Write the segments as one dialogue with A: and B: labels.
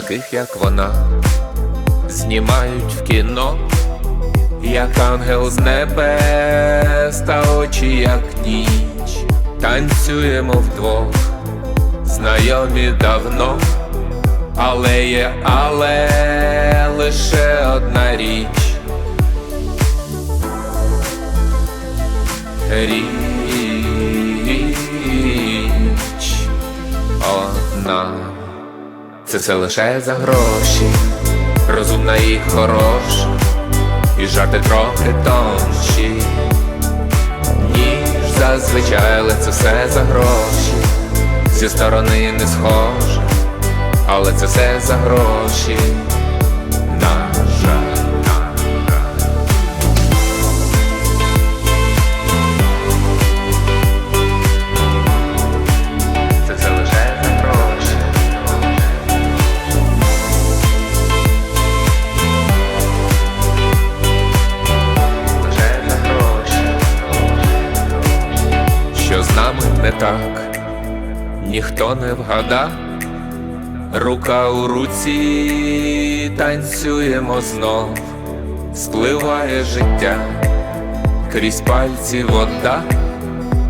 A: таких як вона, знімають в кіно, як ангел з небес, та очі, як ніч, танцюємо вдвох, знайомі давно, але є, але лише одна річ. Річ. Одна, це все лише за гроші, розумна і хороша, і жарти трохи тонші, ніж зазвичай, але це все за гроші, зі сторони не схоже, але це все за гроші. Не так, ніхто не вгадав. Рука у руці танцюємо знов, спливає життя, крізь пальці вода.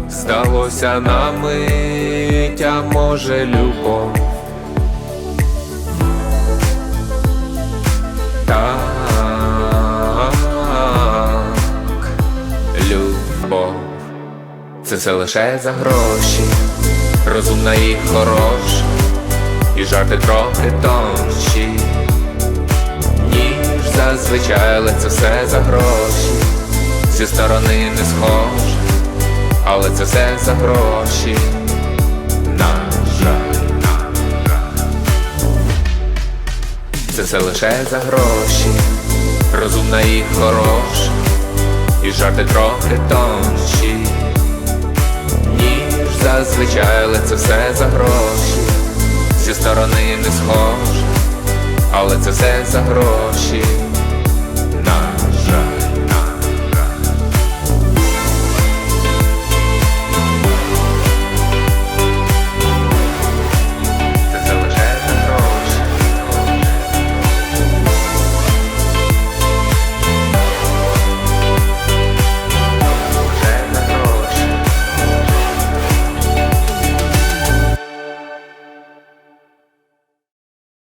A: Здалося на мить, а може любов Так, любов Це все лише за гроші, розумна і хороша, і жарти трохи тонші, ніж зазвичай, але це все за гроші, зі сторони не схоже але це все за гроші. На жаль. Це все лише за гроші, розумна і хороша, і жарти трохи тонші, але це все за гроші, зі сторони не схож, але це все за гроші.